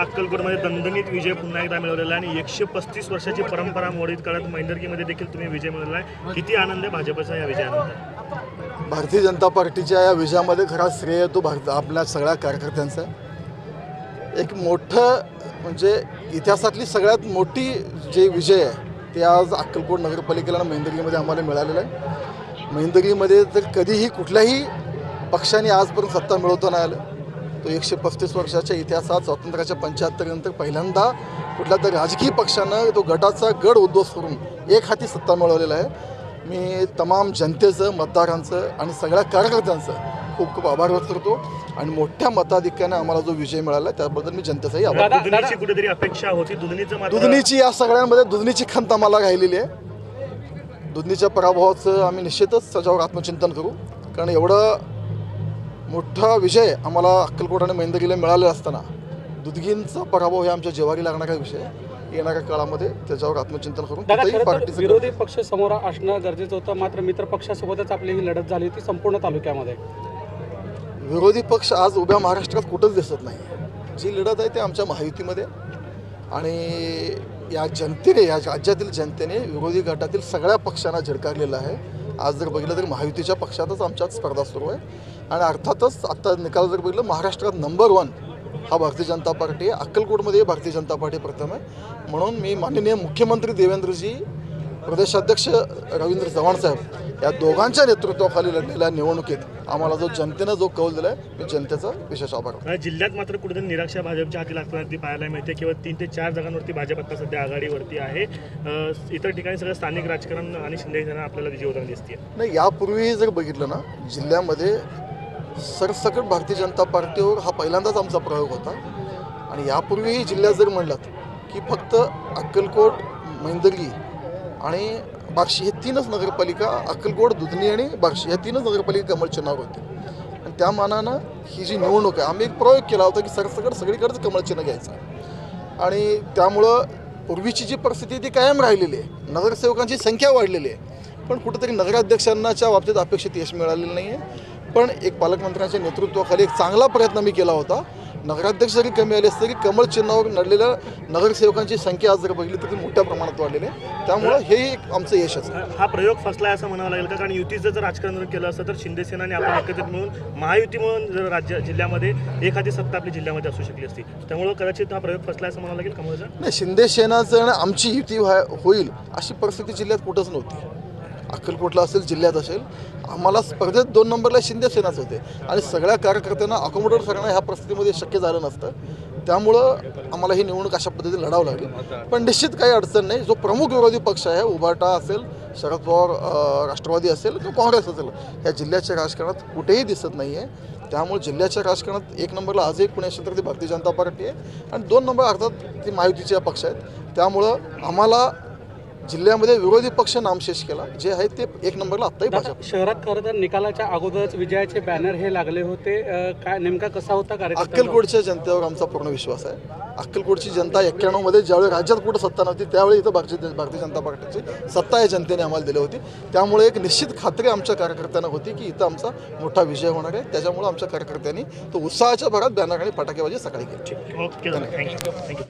अक्कलकोटमध्ये दणदणीत विजय पुन्हा एकदा मिळवलेला आहे. आणि एकशे पस्तीस वर्षाची परंपरा मोडीत काळात महिंदरकीमध्ये देखील तुम्ही विजय मिळवला आहे. किती आनंद आहे भाजपचा या विजयानंतर? भारतीय जनता पार्टीच्या या विजयामध्ये खरा श्रेय तो भारत आपल्या सगळ्या कार्यकर्त्यांचा एक मोठं म्हणजे इतिहासातली सगळ्यात मोठी जे विजय आहे ते आज अक्कलकोट नगरपालिकेला आणि आम्हाला मिळालेलं आहे. मेंदर्गीमध्ये तर कधीही कुठल्याही पक्षाने आजपर्यंत सत्ता मिळवता नाही आलं. तो एकशे पस्तीस वर्षाच्या इतिहासात स्वातंत्र्याच्या पंच्याहत्तरनंतर पहिल्यांदा कुठल्या तरी राजकीय पक्षानं तो गटाचा गड उद्ध्वस्त करून एक हाती सत्ता मिळवलेला आहे. मी तमाम जनतेचं मतदारांचं आणि सगळ्या कार्यकर्त्यांचं खूप खूप आभार व्यक्त करतो आणि मोठ्या मताधिक्याने आम्हाला जो विजय मिळाला त्याबद्दल मी जनतेचाही आभार दुधनीची कुठेतरी अपेक्षा होती दुधनीची या सगळ्यांमध्ये दुधनीची खंत आम्हाला राहिलेली आहे. दुधनीच्या पराभवाचं आम्ही निश्चितच त्याच्यावर आत्मचिंतन करू. कारण एवढं मोठा विजय आम्हाला अक्कलकोट आणि मेंदरीला मिळालेला असताना. दुधगींचा पराभव हे आमच्या जेवारी लागणारा विषय. येणाऱ्या काळामध्ये त्याच्यावर आत्मचिंतन करून विरोधी पक्ष समोर असणं गरजेचं होतं. मात्र मित्र पक्षासोबतच आपली ही लढत झाली होती संपूर्ण तालुक्यामध्ये. विरोधी पक्ष आज उभ्या महाराष्ट्रात कुठंच दिसत नाही. जी लढत आहे ते आमच्या महायुतीमध्ये आणि या जनतेने या राज्यातील जनतेने विरोधी गटातील सगळ्या पक्षांना झिडकारलेलं आहे. आज जर बघितलं तर महायुतीच्या पक्षातच आमच्यात स्पर्धा सुरू आहे. आणि अर्थातच आत्ता निकाल जर बघितलं महाराष्ट्रात नंबर वन हा भारतीय जनता पार्टी आहे. अक्कलकोटमध्ये भारतीय जनता पार्टी प्रथम आहे. म्हणून मी माननीय मुख्यमंत्री देवेंद्रजी प्रदेशाध्यक्ष रवींद्र चव्हाण साहेब या दोघांच्या नेतृत्वाखाली लढलेल्या निवडणुकीत आम्हाला जो जनतेनं जो कौल दिला आहे मी जनतेचा विशेष आभार जिल्ह्यात मात्र कुठेतरी निराशा भाजपच्या हाती लागताना ती पाहायला मिळते. केवळ तीन ते चार जागांवरती भाजप आता सध्या आघाडीवरती आहे. इतर ठिकाणी सगळं स्थानिक राजकारण आणि शिंदे आपल्याला विजय होताना दिसते नाही यापूर्वी जर बघितलं ना जिल्ह्यामध्ये सरसकट भारतीय जनता पार्टीवर हा पहिल्यांदाच आमचा प्रयोग होता. आणि यापूर्वीही जिल्ह्यात जर म्हणलात की फक्त अक्कलकोट मैंदर्गी आणि बार्शी हे तीनच नगरपालिका अक्कलकोट दुधनी आणि बार्शी या तीनच नगरपालिका कमळ नाव होते. आणि त्या मानानं ही जी निवडणूक आहे आम्ही एक प्रयोग केला होता की सरसकट सगळीकडेच कमळचिन्ह घ्यायचं. आणि त्यामुळं पूर्वीची जी परिस्थिती ती कायम राहिलेली आहे. नगरसेवकांची संख्या वाढलेली आहे. पण कुठेतरी नगराध्यक्षांनाच्या बाबतीत अपेक्षित यश मिळालेलं नाही आहे पण एक पालकमंत्र्यांच्या नेतृत्वाखाली एक चांगला प्रयत्न मी केला होता. नगराध्यक्ष जरी कमी आले असले तरी कमळ चिन्हावर लढलेल्या नगरसेवकांची संख्या आज जर बघितली तर ती मोठ्या प्रमाणात वाढलेली आहे. त्यामुळं हे एक आमचं यशच आहे हा प्रयोग फसलाय असं म्हणावं लागेल का? कारण युतीचं जर राजकारण जर केलं असतं तर शिंदे सेना आणि आपण एकत्रित मिळून महायुती म्हणून जर राज्य जिल्ह्यामध्ये एखादी सत्ता आपल्या जिल्ह्यामध्ये असू शकली असती. त्यामुळं कदाचित हा प्रयोग फसला असं म्हणावं लागेल कमळचा नाही शिंदे सेनाचं आणि आमची युती होईल अशी परिस्थिती जिल्ह्यात कुठंच नव्हती. अक्कलकोटला असेल जिल्ह्यात असेल आम्हाला स्पर्धेत दोन नंबरला शिंदे सेनाच होते. आणि सगळ्या कार्यकर्त्यांना अकोमोडेट करणं ह्या परिस्थितीमध्ये शक्य झालं नसतं. त्यामुळं आम्हाला ही निवडणूक अशा पद्धतीने लढावं लागली. पण निश्चित काही अडचण नाही. जो प्रमुख विरोधी पक्ष आहे उभाटा असेल शरद पवार राष्ट्रवादी असेल किंवा काँग्रेस असेल ह्या जिल्ह्याच्या राजकारणात कुठेही दिसत नाही आहे त्यामुळे जिल्ह्याच्या राजकारणात एक नंबरला आजही पुणे असेल तर ती भारतीय जनता पार्टी आहे. आणि दोन नंबर अर्थात ती महायुतीचे पक्ष आहेत. त्यामुळं आम्हाला जिल्ह्यामध्ये विरोधी पक्ष नामशेष केला. जे आहे ते एक नंबरला आत्ताही भाजप. शहरात खरं तर निकालाच्या अगोदरच विजयाचे बॅनर हे लागले होते. काय नेमका कसा होता कार्यक्रम अक्कलकोटच्या जनतेवर आमचा पूर्ण विश्वास आहे. अक्कलकोटची जनता एक्क्याण्णवमध्ये ज्यावेळी राज्यात कुठं सत्ता नव्हती त्यावेळी इथं भारतीय भारतीय जनता पार्टीची सत्ता या जनतेने आम्हाला दिली होती. त्यामुळे एक निश्चित खात्री आमच्या कार्यकर्त्यांना होती की इथं आमचा मोठा विजय होणार आहे. त्याच्यामुळे आमच्या कार्यकर्त्यांनी तो उत्साहाच्या भरात बॅनर आणि फटाकेबाजी सकाळी केली. ओके. Thank you thank you